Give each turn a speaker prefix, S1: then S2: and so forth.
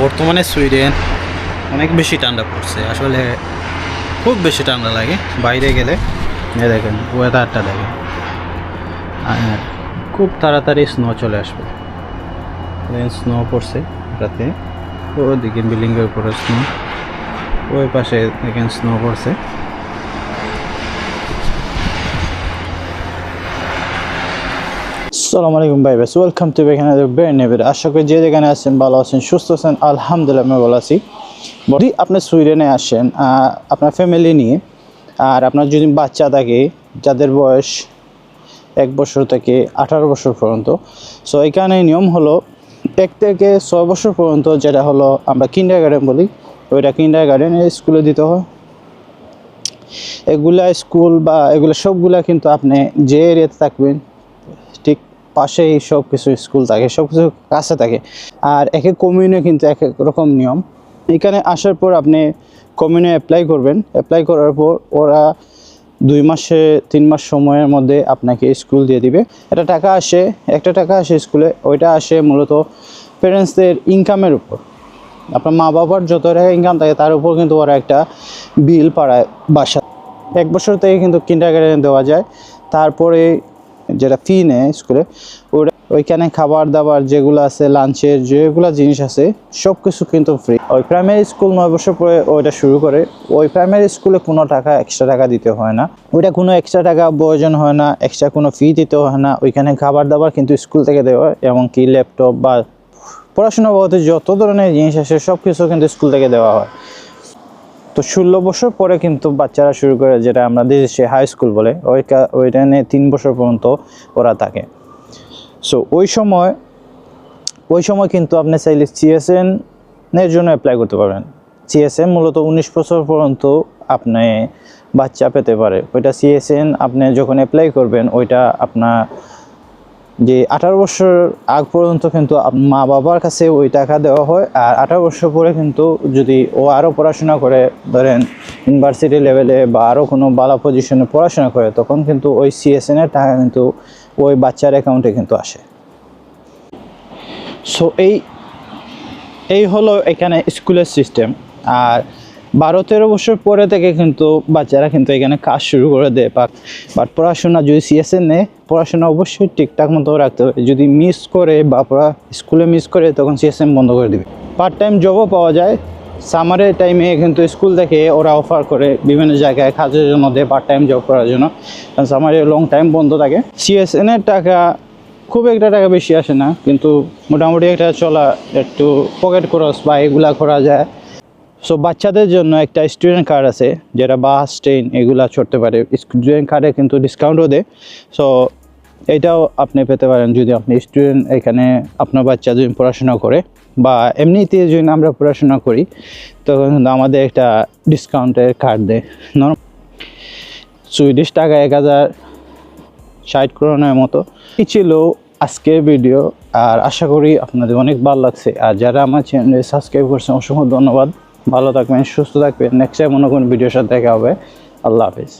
S1: বর্তমানে সুইডেন অনেক বেশি ঠান্ডা পড়ছে। আসলে খুব বেশি ঠান্ডা লাগে বাইরে গেলে। দেখেন ওয়েদারটা দেখেন। খুব তাড়াতাড়ি স্নো চলে আসবে। স্নো পড়ছে রাতে। ওদিকে বিল্ডিংয়ের উপরে স্নো ওই পাশে দেখেন স্নো পড়ছে। সালাম আলাইকুম ভাই বেস ওয়েলকাম টু এখানে বের নেবের আশা করি যে যেখানে আছেন ভালো আছেন, সুস্থ আছেন, আলহামদুলিল্লাহ আমি ভালো আছি। যদি আপনি সুইডেনে আসেন আপনার ফ্যামিলি নিয়ে, আর আপনার যদি বাচ্চা থাকে, যাদের বয়স এক বছর থেকে আঠারো বছর পর্যন্ত সো এখানে নিয়ম হলো, এক থেকে ছয় বছর পর্যন্ত যেটা হলো, আমরা কিন্ডার গার্ডেন বলি, ওইটা কিন্ডার গার্ডেনে স্কুলে দিতে হয়। এগুলা স্কুল বা এগুলো সবগুলা কিন্তু আপনি যে এরিয়াতে থাকবেন পাশেই সব কিছু স্কুল থাকে সব কিছু কাছে থাকে। আর এক এক কমিউনে কিন্তু এক এক রকম নিয়ম। এখানে আসার পর আপনি কমিউনে অ্যাপ্লাই করবেন। অ্যাপ্লাই করার পর ওরা দুই মাসে, তিন মাস সময়ের মধ্যে আপনাকে স্কুল দিয়ে দিবে। একটা টাকা আসে, একটা টাকা আসে স্কুলে, ওইটা আসে মূলত প্যারেন্টসদের ইনকামের উপর। আপনার মা বাবার যত টাকা ইনকাম থাকে, তার উপর কিন্তু ওরা একটা বিল পাড়ায় বাসা এক বছর থেকে কিন্তু কিন্ডার গার্ডেন দেওয়া যায়। তারপরে যেটা ফি নেয় স্কুলে ওটা ওইখানে খাবার দাবার যেগুলো আছে লাঞ্চের যেগুলো জিনিস আছে সব কিছু কিন্তু ফ্রি ওই প্রাইমারি স্কুল নয় বছর পরে ওইটা শুরু করে। ওই প্রাইমারি স্কুলে কোনো টাকা এক্সট্রা টাকা দিতে হয় না। ওইটা কোনো এক্সট্রা টাকা প্রয়োজন হয় না এক্সট্রা কোনো ফি দিতে হয় না। ওইখানে খাবার দাবার কিন্তু স্কুল থেকে দেওয়া হয়, এমনকি ল্যাপটপ বা পড়াশোনা বাবদ যত ধরনের জিনিস আছে সব কিছু কিন্তু স্কুল থেকে দেওয়া হয়। তো ষোলো বছর পরে কিন্তু বাচ্চারা শুরু করে যেটা আমরা দেশে হাই স্কুল বলে ওই ওইখানে তিন বছর পর্যন্ত ওরা থাকে। সো ওই সময় ওই সময় কিন্তু আপনি চাইলে সিএসএন এর জন্য অ্যাপ্লাই করতে পারবেন। সিএসএন মূলত উনিশ বছর পর্যন্ত আপনি বাচ্চা পেতে পারে। ওইটা সিএসএন আপনি যখন অ্যাপ্লাই করবেন, ওইটা আপনার যে আঠারো বছর আগ পর্যন্ত কিন্তু মা বাবার কাছে ওই টাকা দেওয়া হয়, আর আঠারো বছর পরে কিন্তু যদি ও আরও পড়াশোনা করে, ধরেন ইউনিভার্সিটি লেভেলে বা আরও কোনো ভালো পজিশনে পড়াশোনা করে, তখন কিন্তু ওই সিএসএন এর টাকা কিন্তু ওই বাচ্চার অ্যাকাউন্টে কিন্তু আসে। সো এই এই হলো এখানে স্কুলের সিস্টেম আর বারো তেরো বছর পরে থেকে কিন্তু বাচ্চারা কিন্তু এখানে কাজ শুরু করে দেয়। বা বাট পড়াশোনা যদি সিএসএ নেয়, পড়াশোনা অবশ্যই ঠিকঠাক মতো রাখতে হবে। যদি মিস করে বা পড়া স্কুলে মিস করে, তখন সিএসএম বন্ধ করে দিবে। পার্ট টাইম জবও পাওয়া যায়। সামারের টাইমে কিন্তু স্কুল থেকে ওরা অফার করে বিভিন্ন জায়গায় কাজের জন্য দেয় পার্ট টাইম জব করার জন্য। কারণ সামারে লং টাইম বন্ধ থাকে। সিএসএন এর টাকা খুব একটা টাকা বেশি আসে না। কিন্তু মোটামুটি একটা চলা একটু পকেট খরচ বা এগুলা করা যায়। সো বাচ্চাদের জন্য একটা স্টুডেন্ট কার্ড আছে, যেটা বাস ট্রেন এগুলা চড়তে পারে। স্টুডেন্ট কার্ডে কিন্তু ডিসকাউন্টও দেয়। সো এটাও আপনি পেতে পারেন যদি আপনি স্টুডেন্ট এখানে আপনার বাচ্চা যদি পড়াশোনা করে, বা এমনিতে যদি আমরা পড়াশোনা করি, তখন কিন্তু আমাদের একটা ডিসকাউন্টের কার্ড দেয়। সুইডিশ টাকা এক হাজার ষাট করোনার মতো। এই ছিল আজকের ভিডিও আর আশা করি আপনাদের অনেক ভালো লাগছে। আর যারা আমার চ্যানেলে সাবস্ক্রাইব করছেন, অসংখ্য ধন্যবাদ। ভালো থাকবেন সুস্থ থাকবেন। নেক্সট টাইম অন্য কোনো ভিডিওর সাথে দেখা হবে। আল্লাহ হাফিজ।